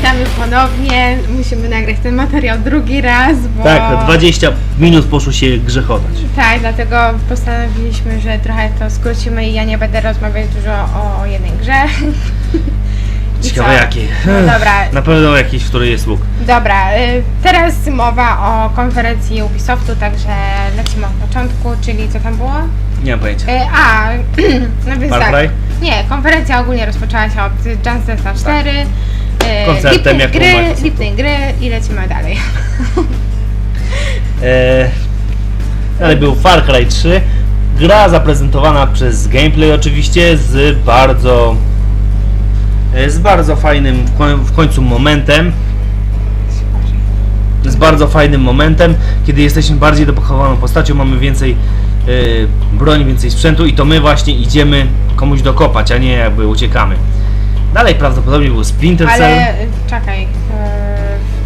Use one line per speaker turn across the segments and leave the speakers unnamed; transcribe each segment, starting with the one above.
Witamy ponownie. Musimy nagrać ten materiał drugi raz, bo...
Tak, 20 minut poszło się grzechotać.
Tak, dlatego postanowiliśmy, że trochę to skrócimy i ja nie będę rozmawiać dużo o jednej grze. I
Ciekawe
co?
jakie.
No dobra,
Na pewno jakiś, w której jest łuk.
dobra. y, Teraz mowa o konferencji Ubisoftu, także lecimy od początku, czyli co tam było?
Nie mam pojęcia.
Y, A, no więc
Far
tak.
Cry?
Nie, konferencja ogólnie rozpoczęła się od Just Dance 4. y,
Koncertem
lipnej
jak Microsoftu.
lipnej gry i lecimy dalej.
Eee, ale był Far Cry 3. Gra zaprezentowana przez gameplay oczywiście z bardzo e, z bardzo fajnym w koń- w końcu momentem. Z bardzo fajnym momentem, kiedy jesteśmy bardziej dopakowaną postacią, mamy więcej e, broni, więcej sprzętu i to my właśnie idziemy komuś dokopać, a nie jakby uciekamy. Dalej prawdopodobnie był Splinter Cell.
Ale y, czekaj, y,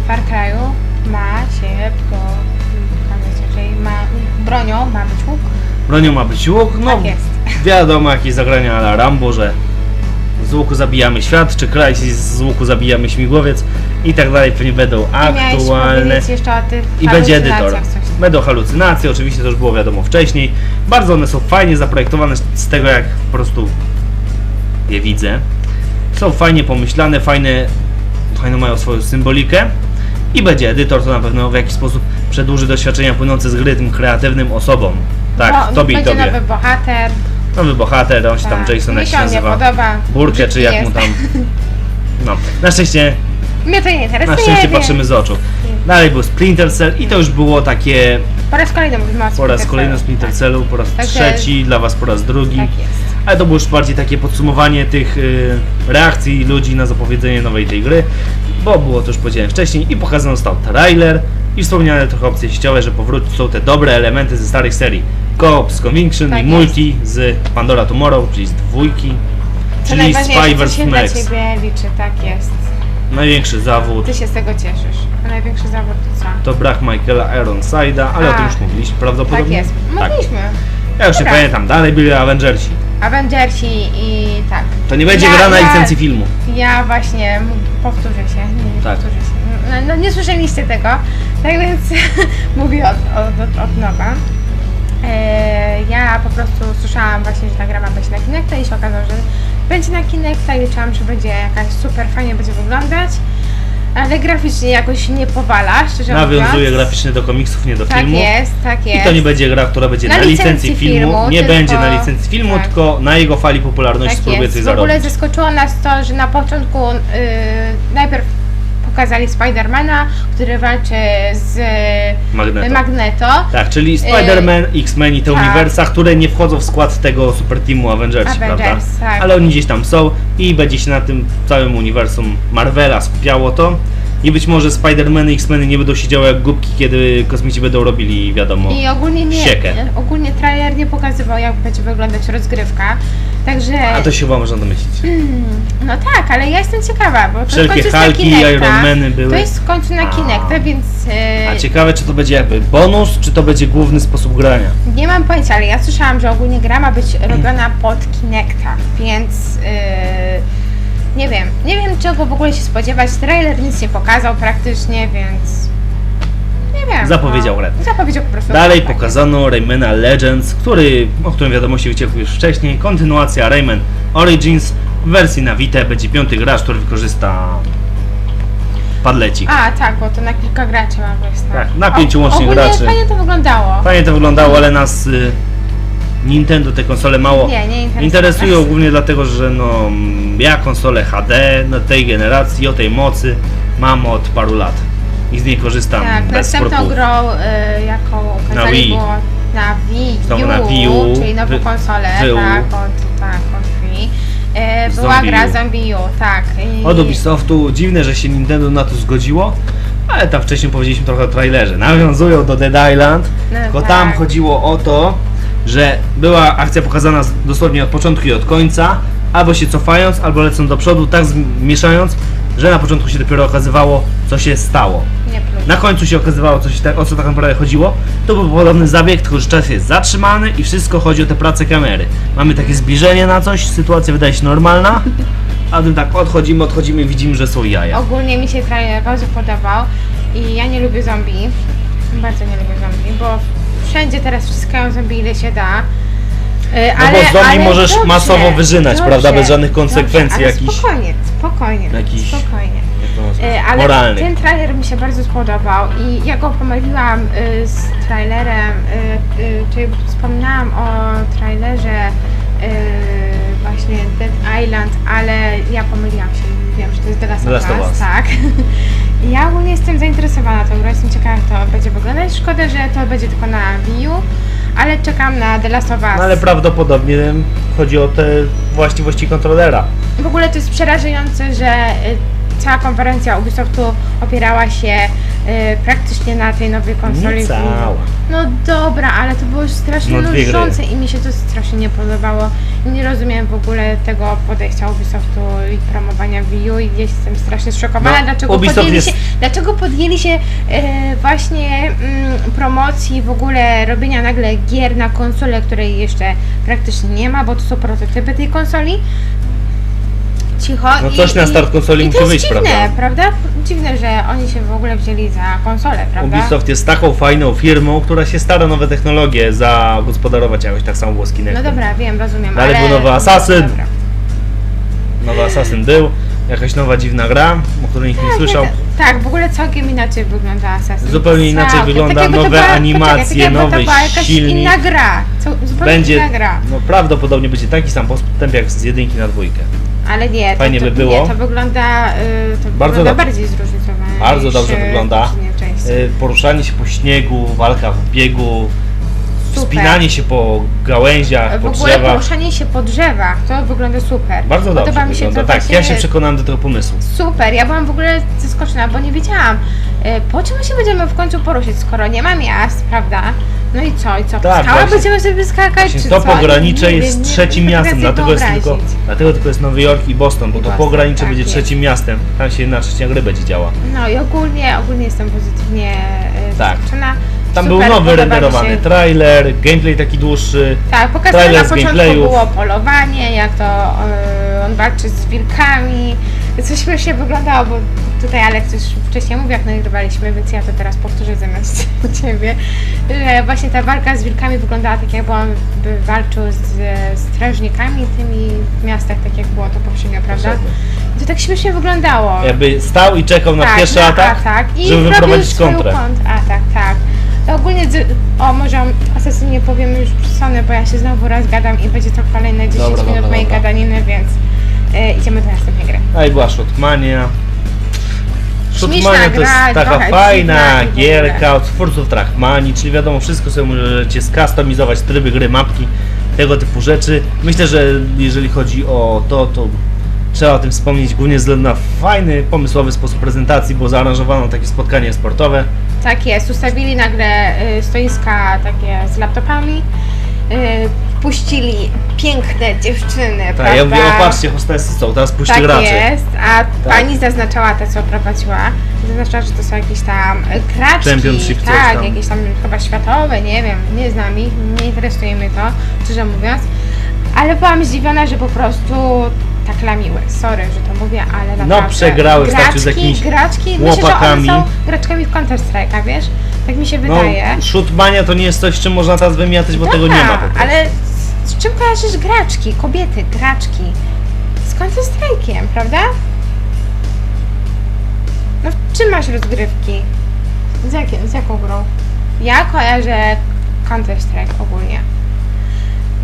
w Far Cry'u ma się po czyli ma bronią ma być łuk.
Bronią ma być łuk, no
Tak jest.
wiadomo jakieś zagrania na Rambo, że z łuku zabijamy świat, czy Crysis z łuku zabijamy śmigłowiec i tak dalej pewnie będą aktualne
jeszcze o tych
i będzie edytor. Będą halucynacje, oczywiście to już było wiadomo wcześniej. Bardzo one są fajnie zaprojektowane z tego jak po prostu je widzę. Są fajnie pomyślane, fajne, fajną mają swoją symbolikę. I będzie edytor, to na pewno w jakiś sposób przedłuży doświadczenia płynące z gry tym kreatywnym osobom. Tak,
Bo
tobie i
będzie
tobie.
nowy bohater.
Nowy bohater, on się tam
tak.
Jason
Mi
jak
się
się
on nie
nazywa.
podoba.
Burkę czy jak mu tam. No, na szczęście,
Mnie to nie interesuje.
na szczęście
więc
patrzymy z oczu. Dalej był Splinter Cell i to już było takie
Po raz kolejny mówimy o
po raz
Splinter
kolejny
Cellu.
Splinter Cellu, po raz
Także-
trzeci, dla was po raz drugi.
Tak jest.
Ale to było już bardziej takie podsumowanie tych y, reakcji ludzi na zapowiedzenie nowej tej gry, bo było to już powiedziałem wcześniej i pokazano został trailer i wspomniane trochę opcje sieciowe, że powrócą te dobre elementy ze starych serii. Co-op z Conviction
Tak
i
jest.
multi z Pandora Tomorrow, czyli z dwójki,
Co
czyli
najważniejsze,
Spy
co
vs
się dla
Max.
Ciebie liczy, tak jest.
Największy zawód
Ty się z tego cieszysz. A największy zawód to co?
to brak Michaela Ironside'a, ale o
A.
tym już mówiliśmy
Tak
prawdopodobnie.
jest.
Tak.
Mówiliśmy.
Ja już nie
Dobra.
pamiętam, dalej byli Avengersi.
Avengersi i tak.
To nie będzie
Ja-
gra na
ja-
licencji filmu.
Ja właśnie powtórzę się. Nie, nie
Tak.
powtórzę się. No, no nie słyszeliście tego. Tak więc mówię od, od, od, od nowa. E, ja po prostu słyszałam właśnie, że ta gra ma być na Kinecta i się okazało, że będzie na Kinecta i liczyłam, że będzie jakaś super fajnie będzie wyglądać. Ale graficznie jakoś nie powala, szczerze
Nawiązuje
mówiąc.
graficznie do komiksów, nie do
Tak
filmu.
jest, tak
I
jest.
to nie będzie gra, która będzie
Na
na, licencji,
licencji
filmu.
filmu,
Nie
tylko-
będzie na licencji filmu,
tak.
tylko na jego fali popularności
Tak
spróbuje coś
W ogóle
zarobić.
zaskoczyło nas to, że na początku yy, najpierw pokazali Spidermana, który walczy z
Magneto.
Magneto.
Tak, czyli Spider-Man, X-Men i te
tak.
uniwersa, które nie wchodzą w skład tego super teamu Avengersi,
Avengers,
prawda?
tak.
Ale oni gdzieś tam są i będzie się na tym całym uniwersum Marvela skupiało to. I być może Spider-Man i X-Meny nie będą siedziały jak głupki, kiedy kosmici będą robili, wiadomo,
I ogólnie nie,
siekę.
ogólnie trailer nie pokazywał jak będzie wyglądać rozgrywka. Także
A to się chyba można domyślić.
no tak, ale ja jestem ciekawa, bo to
Wszelkie
w końcu jest
Hulki,
na Kinecta.
Ironmany były.
To jest w końcu na. Kinecta, więc yy,
A ciekawe, czy to będzie jakby bonus, czy to będzie główny sposób grania.
Nie mam pojęcia, ale ja słyszałam, że ogólnie gra ma być robiona pod Kinecta, więc yy, nie wiem. Nie wiem czego w ogóle się spodziewać. Trailer nic nie pokazał praktycznie, więc nie wiem.
Zapowiedział
no.
grę.
Zapowiedział po prostu.
Dalej
tak.
pokazano Raymana Legends, który, o którym wiadomości wyciekły już wcześniej. Kontynuacja Rayman Origins w wersji na Vita będzie piąty gracz, który wykorzysta padlecik.
A, tak, bo to na kilka graczy ma być.
Tak, na pięciu łącznie
ogólnie
graczy.
fajnie to wyglądało.
Fajnie to wyglądało, ale nas y, Nintendo te konsole mało
Nie, nie
interesują
nas.
głównie dlatego, że no ja konsolę HD na tej generacji, o tej mocy mam od paru lat i z niej korzystam
Tak,
bez
następną
skrupułów.
grą, y, jaką okazali
Wii.
było na Wii,
Znowu
U,
na Wii U,
czyli nową
wy-
konsolę,
wy U.
tak, od, tak, od Wii. Y, była
Zombie
gra
U.
Zombie U, tak. I,
Od Ubisoftu dziwne, że się Nintendo na to zgodziło, ale tam wcześniej powiedzieliśmy trochę o trailerze. Nawiązują do Dead Island,
No
tylko
tak.
tam chodziło o to, że była akcja pokazana dosłownie od początku i od końca, albo się cofając, albo lecąc do przodu, tak zmieszając, że na początku się dopiero okazywało, co się stało. Na końcu się okazywało, co się tak, o co tak naprawdę chodziło. To był podobny zabieg, tylko że czas jest zatrzymany i wszystko chodzi o te prace kamery. Mamy takie zbliżenie na coś, sytuacja wydaje się normalna, A tym tak odchodzimy, odchodzimy i widzimy, że są jaja.
Ogólnie mi się trailer bardzo podobał i ja nie lubię zombie. Bardzo nie lubię zombie, bo wszędzie teraz wciskają zombie ile się da. Y,
No bo zombie
ale
możesz
dobrze,
masowo wyżynać,
dobrze,
prawda, bez żadnych konsekwencji
dobrze, ale
jakichś-
Spokojnie, spokojnie,
Jakiś-
spokojnie.
Jak to nazwać?
Y, Ale ten trailer mi się bardzo spodobał i ja go pomyliłam y, z trailerem, y, y, czyli wspominałam o trailerze y, właśnie Dead Island, ale ja pomyliłam się, wiem, że to jest The Last,
The Last
of Us,
Us.
tak. Ja ogólnie jestem zainteresowana tą grą, jestem ciekawa jak to będzie wyglądać. Szkoda, że to będzie tylko na Wii U, ale czekam na The Last of Us.
No ale prawdopodobnie chodzi o te właściwości kontrolera.
W ogóle to jest przerażające, że y, cała konferencja Ubisoftu opierała się praktycznie na tej nowej konsoli.
Nie cała.
No dobra, ale to było strasznie
No,
nużące i mi się to strasznie nie podobało. Nie rozumiem w ogóle tego podejścia Ubisoftu i promowania Wii U i jestem strasznie zszokowana,
No,
dlaczego,
Ubisoft
podjęli
jest-
się, dlaczego podjęli się e, właśnie mm, promocji w ogóle robienia nagle gier na konsolę, której jeszcze praktycznie nie ma, bo to są prototypy tej konsoli. Cicho.
No
i-
coś na
i-
start konsoli
i
musi
to jest
wyjść,
dziwne,
prawda?
Dziwne, że oni się w ogóle wzięli za konsolę, prawda?
Ubisoft jest taką fajną firmą, która się stara nowe technologie zagospodarować jakoś, tak samo Kinectem.
No dobra, wiem, rozumiem,
Dalej
ale...
był nowy Assassin.
Dobra.
Nowy Assassin był, jakaś nowa dziwna gra, o której nikt nie
Tak,
słyszał.
nie, tak, w ogóle całkiem inaczej wygląda Assassin.
Zupełnie inaczej
Całkiem.
wygląda,
Tak jakby to
nowe
była-
animacje,
tak jakby
nowy
to była jakaś
silnik.
inna gra. Co, zupełnie
Będzie,
inna gra.
no prawdopodobnie będzie taki sam postęp jak z jedynki na dwójkę.
Ale nie,
Fajnie
to,
by było.
Nie, to wygląda, y, to
Bardzo
wygląda
dobrze.
bardziej zróżnicowane.
Bardzo
niż,
dobrze
y,
wygląda.
części.
Y, Poruszanie się po śniegu, walka w biegu,
Super.
wspinanie się po gałęziach,
w
po
ogóle
drzewach.
poruszanie się po drzewach, to wygląda super.
Bardzo dobrze
Podoba mi się
wygląda.
to
Tak,
właśnie,
ja się przekonałem do tego pomysłu.
Super, ja byłam w ogóle zaskoczona, bo nie wiedziałam, po czym się będziemy w końcu poruszyć, skoro nie ma miast, prawda? No i co, i co?
Tak,
Skała
właśnie.
będziemy sobie skakać, czy
to
co?
pogranicze
Nie
jest
wiem, nie
trzecim
potrafię
miastem, dlatego jest, tylko, dlatego tylko jest Nowy Jork i Boston, bo
I
to
Boston,
pogranicze
tak
będzie
jest.
trzecim miastem. Tam się jedna trzecia gry będzie działa.
No i ogólnie, ogólnie jestem pozytywnie y,
Tak.
zaskoczona.
Tam
Super,
był nowy
podoba mi
renderowany
się-
trailer, gameplay taki dłuższy.
Tak, pokazane
trailer
na
z
początku
gameplayów.
było polowanie, jak to e, on walczy z wilkami. Co śmiesznie wyglądało, bo tutaj Aleks już wcześniej mówił, jak nagrywaliśmy, więc ja to teraz powtórzę zamiast u Ciebie, że właśnie ta walka z wilkami wyglądała tak, jakby on by walczył z strażnikami tymi w miastach, tak jak było to poprzednio, prawda? I to tak śmiesznie wyglądało.
Jakby stał i czekał na
tak,
pierwszy
na
atak,
i
żeby
robił
wyprowadzić
swoją
kontrę.
Kontratak, tak. To ogólnie, o może asesynie powiem już Sony, bo ja się znowu rozgadam i będzie to kolejne 10
Dobra,
minut
dobra,
mojej
dobra.
gadaniny, więc e, idziemy do następnej gry.
A i była Shotmania.
Śmieszna
Shotmania to jest
gra,
taka fajna
dziwna i w ogóle.
gierka od twórców Trackmanii, czyli wiadomo, wszystko sobie możecie skustomizować, tryby gry, mapki, tego typu rzeczy. Myślę, że jeżeli chodzi o to, to trzeba o tym wspomnieć, głównie ze względu na fajny, pomysłowy sposób prezentacji, bo zaaranżowano takie spotkanie sportowe.
Tak jest, ustawili nagle y, stoiska takie z laptopami, y, puścili piękne dziewczyny,
Tak,
prawda?
ja mówię, o patrzcie, hostessy są, teraz puśćcie
Tak
graczy.
jest, a pani zaznaczała te, co prowadziła, zaznaczała, że to są jakieś tam e, kraczki,
Championship, coś
tak,
tam.
jakieś tam chyba światowe, nie wiem, nie znam ich, nie interesuje mnie to, szczerze mówiąc, ale byłam zdziwiona, że po prostu tak lamiły, sorry, że to mówię, ale naprawdę.
przegrały w starciu
graczki,
z jakimiś
graczki, myślę, że one są graczkami w Counter Strike'a, wiesz, tak mi się
No,
wydaje.
Shootmania to nie jest coś, czym można teraz wymiatać, bo tego nie ma po prostu.
ale z, czym kojarzysz graczki, kobiety, graczki? Z Counter Strike'iem, prawda? No w czym masz rozgrywki? Z, jakie, z jaką grą? Ja kojarzę Counter Strike ogólnie.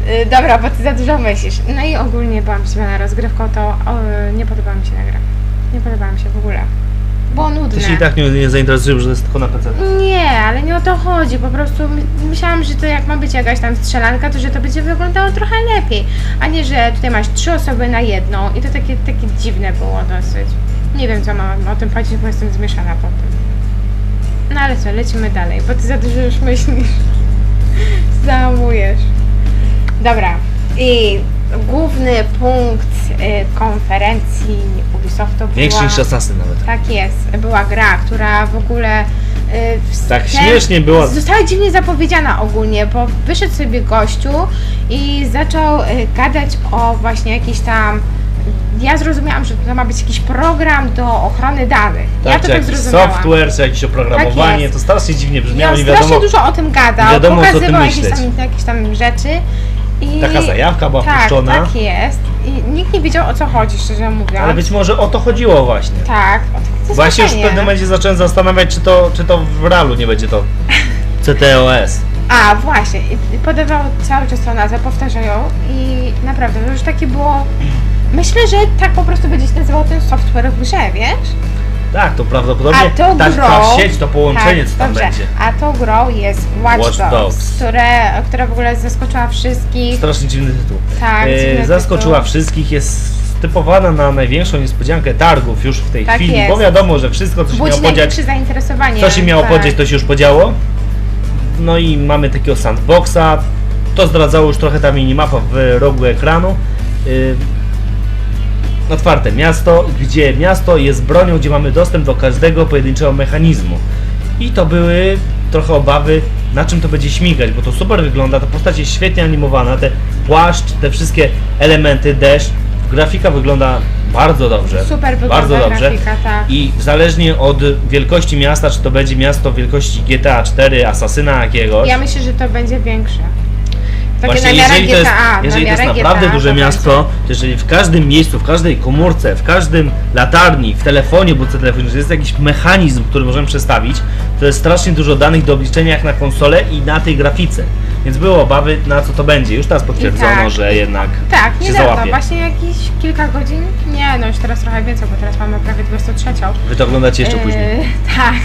Yy, dobra, bo ty za dużo myślisz. No i ogólnie byłam zdziwiona rozgrywką, to o, nie podoba mi się ta gra. Nie podoba mi się w ogóle. Było nudne.
Ty się i tak nie, nie zainteresujesz, że jest tylko na PC.
Nie, ale nie o to chodzi. Po prostu my- myślałam, że to jak ma być jakaś tam strzelanka, to że to będzie wyglądało trochę lepiej. A nie, że tutaj masz trzy osoby na jedną i to takie, takie dziwne było dosyć. Nie wiem, co mam o tym powiedzieć, bo jestem zmieszana po tym. No ale co, lecimy dalej, bo ty za dużo już myślisz. Załamujesz. Dobra. I główny punkt konferencji Ubisoftu była...
Większy niż Assassin nawet.
Tak jest, była gra, która w ogóle. y, w
Tak
wstęp-
śmiesznie była.
Została dziwnie zapowiedziana ogólnie, bo wyszedł sobie gościu i zaczął y, gadać o właśnie jakichś tam ja zrozumiałam, że to ma być jakiś program do ochrony danych. ja
Tak,
to
czy
tak zrozumiałam.
software, czy jakieś oprogramowanie,
jest.
to strasznie dziwnie brzmiało,
Ja
nie
strasznie
wiadomo.
dużo o tym gadał,
wiadomo,
pokazywał jakieś tam, jakieś tam rzeczy. I...
Taka zajawka była
tak,
puszczona.
Tak, jest. I nikt nie wiedział o co chodzi, szczerze mówiąc.
Ale być może o to chodziło właśnie.
Tak, o takie
Właśnie już w pewnym momencie zacząłem zastanawiać, czy to, czy to w realu nie będzie to CTOS.
A, właśnie. I- i Podawał cały czas tą nazwę, powtarzają i naprawdę, to już takie było... Myślę, że tak po prostu będzie się nazywał ten software w grze, wiesz?
Tak, to prawdopodobnie
A to
ta, ta sieć, to połączenie, co tam
dobrze.
będzie.
A tą grą jest Watch,
Watch
Dogs,
Dogs.
Które, która w ogóle zaskoczyła wszystkich.
Strasznie dziwny tytuł.
Tak,
E,
dziwny
zaskoczyła
tytuł.
wszystkich, jest typowana na największą niespodziankę targów już w tej
Tak
chwili,
jest.
bo wiadomo, że wszystko, co się
Budzi
miało podziać,
największe zainteresowanie.
co się miało
tak.
podziać, to się już podziało. No i mamy takiego sandboxa. To zdradzało już trochę ta minimapa w rogu ekranu. Yy, otwarte miasto, gdzie miasto jest bronią, gdzie mamy dostęp do każdego pojedynczego mechanizmu. I to były trochę obawy, na czym to będzie śmigać, bo to super wygląda, ta postać jest świetnie animowana, te płaszcz, te wszystkie elementy, deszcz, grafika wygląda bardzo dobrze.
Super wygląda
bardzo dobrze.
grafika, tak.
I zależnie od wielkości miasta, czy to będzie miasto wielkości GTA 4, Asasyna jakiegoś,
Ja myślę, że to będzie większe. Takie
Właśnie
na miarę
jeżeli to jest,
GTA,
jeżeli
na
to jest naprawdę
GTA,
duże
to
miasto, to jeżeli w każdym miejscu, w każdej komórce, w każdym latarni, w telefonie, bo telefon, jest jakiś mechanizm, który możemy przestawić, to jest strasznie dużo danych do obliczenia jak na konsolę i na tej grafice. Więc były obawy na co to będzie. Już teraz potwierdzono,
tak.
że jednak
Tak,
się
niedawno,
załapie.
właśnie jakieś kilka godzin. Nie, no już teraz trochę więcej, bo teraz mamy prawie 23.
Wy to oglądacie jeszcze później.
E, tak.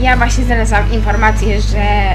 I ja właśnie znalazłam informację, że e,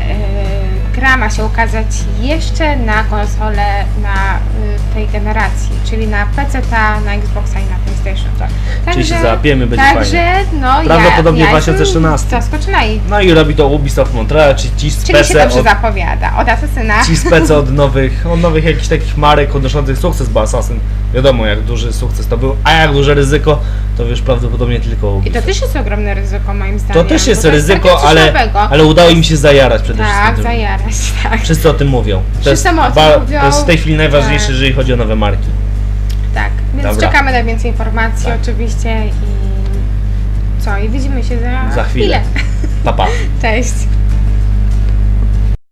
gra ma się ukazać jeszcze na konsolę na e, tej generacji, czyli na PC, na Xboxa i na PlayStation.
Tak. Czyli się załapiemy, będzie
Także,
fajnie.
no
Prawdopodobnie
ja, ja
2013.
jestem Zaskoczona i
No i robi to Ubisoft Montreal, czy ci
czyli się dobrze
od,
zapowiada. Od Asesyna.
ci spece od nowych, od nowych jakichś takich marek odnoszących sukces, bo Assassin wiadomo jak duży sukces to był, a jak duże ryzyko, to już prawdopodobnie tylko
I to też jest ogromne ryzyko moim zdaniem.
To też jest
bo
ryzyko,
takie coś
ale,
nowego.
ale udało im się zajarać przede
Tak,
wszystkim. tym.
zajarać, tak.
Wszyscy o tym mówią. To jest,
Wszyscy o tym mówią.
to jest w tej chwili najważniejsze,
Tak.
jeżeli chodzi o nowe marki.
Tak, więc
Dobra.
czekamy na więcej informacji
Tak.
oczywiście i co, i widzimy się za,
Za chwilę. Pa, pa.
Cześć.